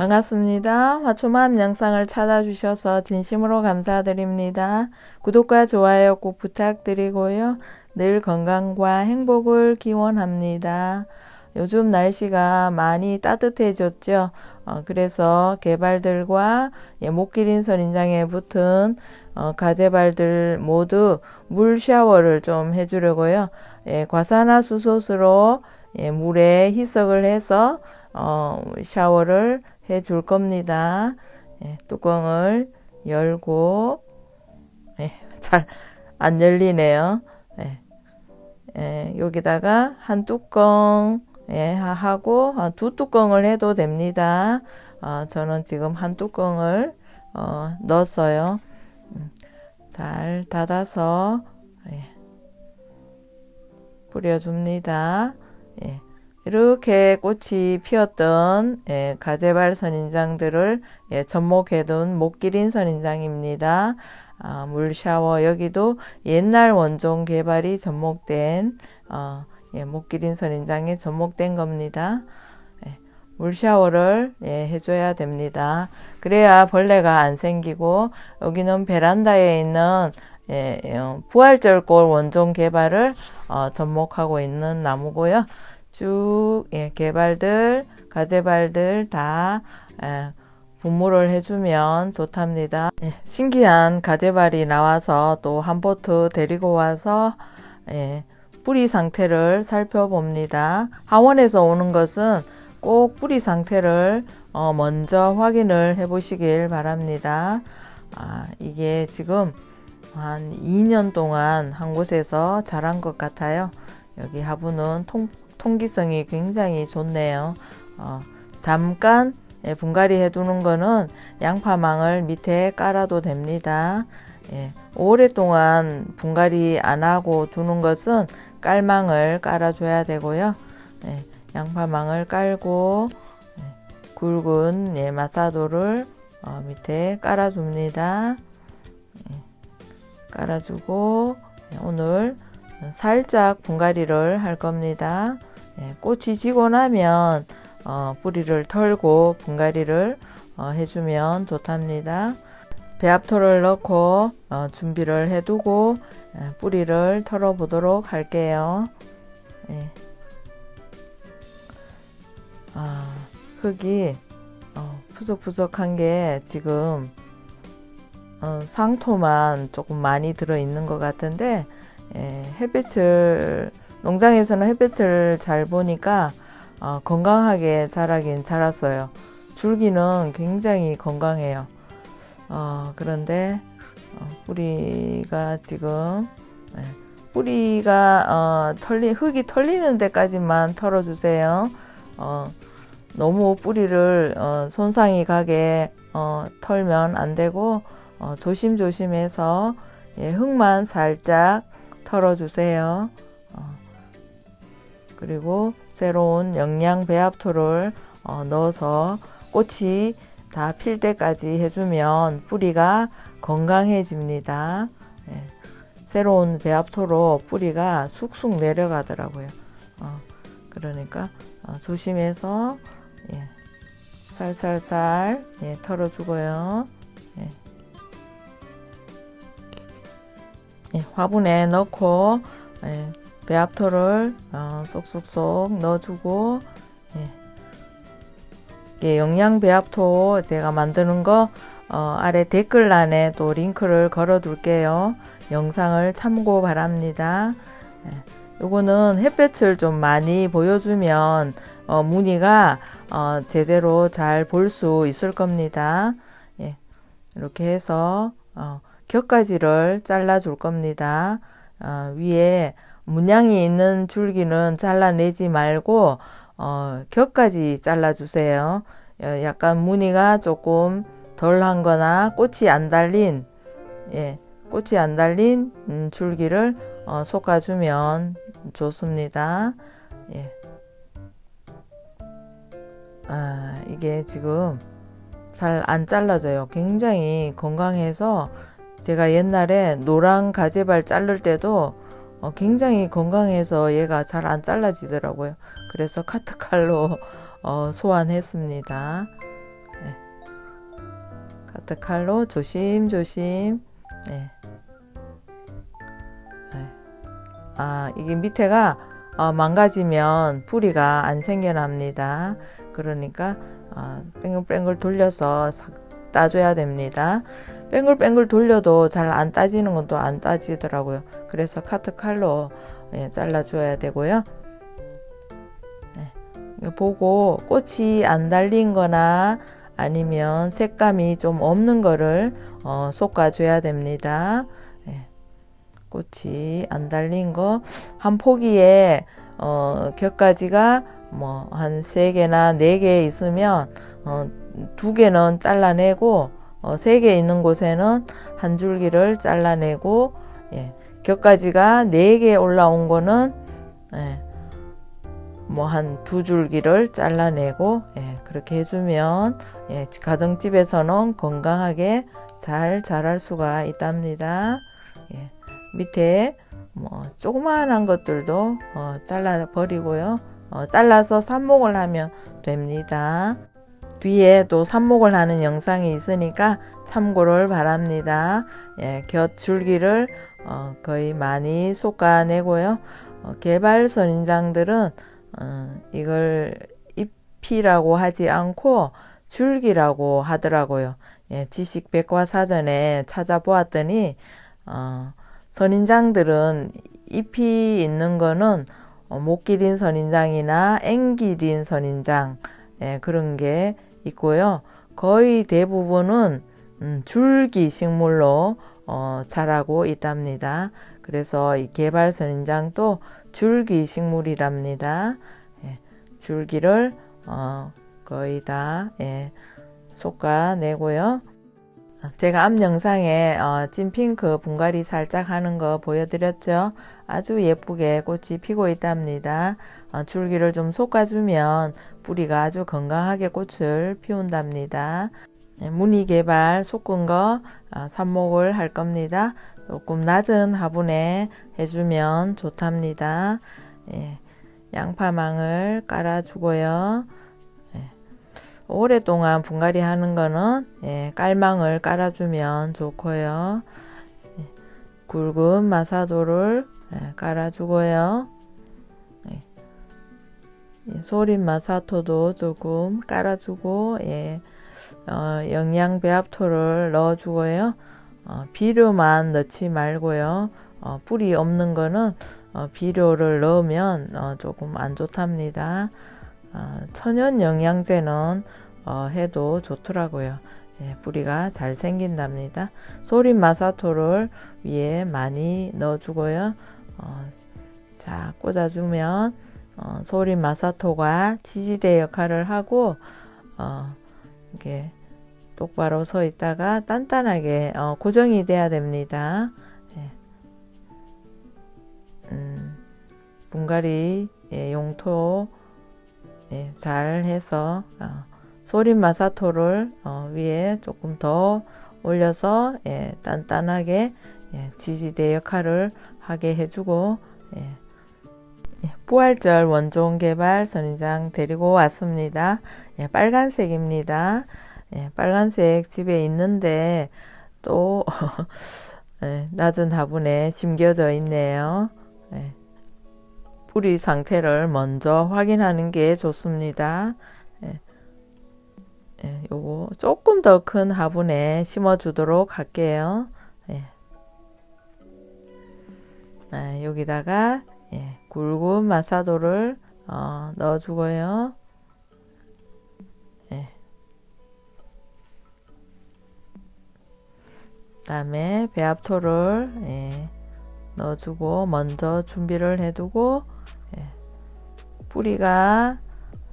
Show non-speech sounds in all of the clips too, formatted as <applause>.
반갑습니다. 화초마음 영상을 찾아주셔서 진심으로 감사드립니다. 구독과 좋아요 꼭 부탁드리고요. 늘 건강과 행복을 기원합니다. 요즘 날씨가 많이 따뜻해졌죠. 어, 그래서 개발들과 예, 목기린 선인장에 붙은 어, 가재발들 모두 물 샤워를 좀 해주려고요. 예, 과산화수소수로 예, 물에 희석을 해서 어, 샤워를 해 줄 겁니다. 예, 뚜껑을 열고 예, 잘안 열리네요. 예, 예, 여기다가 한 뚜껑 예, 하고 어, 두 뚜껑을 해도 됩니다. 어, 저는 지금 한 뚜껑을 어, 넣었어요. 음, 잘 닫아서 예, 뿌려줍니다. 예. 이렇게 꽃이 피었던 예, 가재발 선인장들을 예, 접목해둔 목기린 선인장입니다. 아, 물 샤워 여기도 옛날 원종 개발이 접목된 어, 예, 목기린 선인장에 접목된 겁니다. 예, 물 샤워를 예, 해줘야 됩니다. 그래야 벌레가 안 생기고 여기는 베란다에 있는 예, 어, 부활절골 원종 개발을 어, 접목하고 있는 나무고요. 쭉 예, 개발들, 가재발들 다 예, 분무를 해주면 좋답니다. 예, 신기한 가재발이 나와서 또한 보트 데리고 와서 예, 뿌리 상태를 살펴봅니다. 하원에서 오는 것은 꼭 뿌리 상태를 어, 먼저 확인을 해 보시길 바랍니다. 아, 이게 지금 한 2년 동안 한 곳에서 자란 것 같아요. 여기 하부는 통, 통기성이 굉장히 좋네요. 어, 잠깐 예, 분갈이 해두는 거는 양파망을 밑에 깔아도 됩니다. 예, 오랫동안 분갈이 안 하고 두는 것은 깔망을 깔아줘야 되고요. 예, 양파망을 깔고 예, 굵은 예, 마사도를 어, 밑에 깔아줍니다. 예, 깔아주고 예, 오늘 살짝 분갈이를 할 겁니다. 예, 꽃이 지고 나면 어, 뿌리를 털고 분갈이를 어, 해주면 좋답니다. 배합토를 넣고 어, 준비를 해두고 예, 뿌리를 털어 보도록 할게요. 예. 아, 흙이 어, 푸석푸석한 게 지금 어, 상토만 조금 많이 들어 있는 것 같은데 예, 햇빛을 농장에서는 햇빛을 잘 보니까 어, 건강하게 자라긴 자랐어요. 줄기는 굉장히 건강해요. 어, 그런데 어, 뿌리가 지금 네, 뿌리가 어, 털리 흙이 털리는 데까지만 털어주세요. 어, 너무 뿌리를 어, 손상이 가게 어, 털면 안 되고 어, 조심조심해서 예, 흙만 살짝 털어주세요. 어, 그리고 새로운 영양 배합토를 어, 넣어서 꽃이 다 필 때까지 해주면 뿌리가 건강해집니다. 예, 새로운 배합토로 뿌리가 쑥쑥 내려가더라고요. 어, 그러니까 어, 조심해서 예, 살살살 예, 털어주고요. 예. 예, 화분에 넣고 예, 배합토를 어, 쏙쏙쏙 넣어주고 예. 예, 영양 배합토 제가 만드는 거 어, 아래 댓글란에 또 링크를 걸어 둘게요. 영상을 참고 바랍니다. 예, 요거는 햇볕을 좀 많이 보여주면 어, 무늬가 어, 제대로 잘 볼 수 있을 겁니다. 예, 이렇게 해서 어, 격가지를 잘라 줄 겁니다. 어, 위에 문양이 있는 줄기는 잘라내지 말고 어, 격까지 잘라주세요. 어, 약간 무늬가 조금 덜한 거나 꽃이 안 달린 예, 꽃이 안 달린 음, 줄기를 어, 솎아주면 좋습니다. 예. 아, 이게 지금 잘 안 잘라져요. 굉장히 건강해서 제가 옛날에 노란 가재발 자를 때도 어, 굉장히 건강해서 얘가 잘 안 잘라지더라고요. 그래서 카트칼로 어, 소환했습니다. 예. 카트칼로 조심조심 예. 예. 아 이게 밑에가 어, 망가지면 뿌리가 안 생겨납니다. 그러니까 어, 뺑글뺑글 돌려서 싹 따줘야 됩니다. 뺑글뺑글 돌려도 잘 안 따지는 건 또 안 따지더라고요. 그래서 카트 칼로 예, 잘라줘야 되고요. 네. 보고 꽃이 안 달린 거나 아니면 색감이 좀 없는 거를 어, 솎아줘야 됩니다. 예. 꽃이 안 달린 거 한 포기에 어, 겹가지가 뭐 한 세 개나 네 개 있으면 어, 두 개는 잘라내고 어, 세개 있는 곳에는 한 줄기를 잘라내고 예, 겹가지가 네개 올라온 거는 예, 뭐한 두 줄기를 잘라내고 예, 그렇게 해주면 예, 가정집에서는 건강하게 잘 자랄 수가 있답니다. 예, 밑에 뭐 조그마한 것들도 어, 잘라 버리고요. 어, 잘라서 삽목을 하면 됩니다. 뒤에 또 삽목을 하는 영상이 있으니까 참고를 바랍니다. 예, 곁 줄기를 어, 거의 많이 솎아내고요. 어, 개발 선 인장들은 어, 이걸 잎이라고 하지 않고 줄기라고 하더라고요. 예, 지식 백과사전에 찾아보았더니 어, 선인장들은 잎이 있는 거는 어, 못 기린 선인장이나 앵 기린 선인장 예, 그런 게 있고요. 거의 대부분은 음, 줄기 식물로 어, 자라고 있답니다. 그래서 이 개발 선인장도 줄기 식물이랍니다. 예, 줄기를 어, 거의 다 예, 솎아내고요. 제가 앞 영상에 어, 찐핑크 분갈이 살짝 하는 거 보여드렸죠. 아주 예쁘게 꽃이 피고 있답니다. 어, 줄기를 좀 솎아주면 뿌리가 아주 건강하게 꽃을 피운답니다. 예, 무늬 개발 솎은 거 어, 삽목을 할 겁니다. 조금 낮은 화분에 해주면 좋답니다. 예, 양파망을 깔아주고요. 오랫동안 분갈이 하는 거는 예, 깔망을 깔아주면 좋고요. 예, 굵은 마사도를 예, 깔아주고요. 예, 예, 소림 마 사토도 조금 깔아주고 예, 어, 영양 배합토를 넣어주고요. 어, 비료만 넣지 말고요. 어, 뿌리 없는 거는 어, 비료를 넣으면 어, 조금 안 좋답니다. 어, 천연 영양제는 어, 해도 좋더라고요. 예, 뿌리가 잘 생긴답니다. 소림 마사토를 위에 많이 넣어주고요. 어, 자 꽂아주면 어, 소림 마사토가 지지대 역할을 하고 어, 이게 똑바로 서 있다가 단단하게 어, 고정이 돼야 됩니다. 예. 음, 분갈이 예, 용토 예, 잘 해서 어, 소림 마사토를 어, 위에 조금 더 올려서 예, 단단하게 예, 지지대 역할을 하게 해주고 예, 예, 부활절 원종 개발 선인장 데리고 왔습니다. 예, 빨간색입니다. 예, 빨간색 집에 있는데 또 <laughs> 예, 낮은 화분에 심겨져 있네요. 예, 뿌리 상태를 먼저 확인하는 게 좋습니다. 예, 예, 요거 조금 더 큰 화분에 심어 주도록 할게요. 예. 아, 여기다가 예, 굵은 마사도를 어, 넣어 주고요. 예. 그다음에 배합토를 예, 넣어주고 먼저 준비를 해두고 예, 뿌리가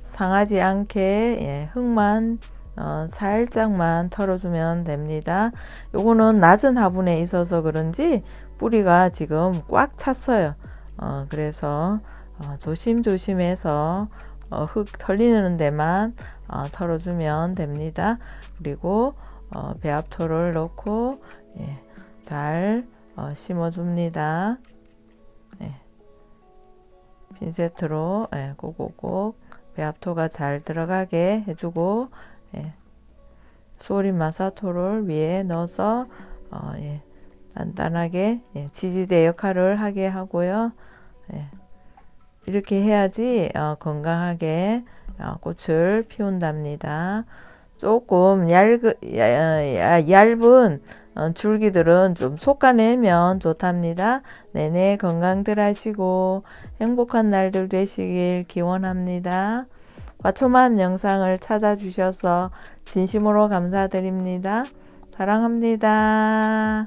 상하지 않게 예, 흙만 어, 살짝만 털어주면 됩니다. 요거는 낮은 화분에 있어서 그런지 뿌리가 지금 꽉 찼어요. 어, 그래서 어, 조심조심해서 어, 흙 털리는 데만 어, 털어주면 됩니다. 그리고 어, 배합토를 넣고 예, 잘 어, 심어줍니다. 예. 핀세트로 예, 꼭꼭꼭 배합토가 잘 들어가게 해주고 예. 소리 마사토를 위에 넣어서 어, 예, 단단하게 예, 지지대 역할을 하게 하고요. 예, 이렇게 해야지 어, 건강하게 어, 꽃을 피운답니다. 조금 얇, 야, 얇은 어, 줄기들은 좀 솎아내면 좋답니다. 내내 건강들 하시고 행복한 날들 되시길 기원합니다. 과초만 영상을 찾아주셔서 진심으로 감사드립니다. 사랑합니다.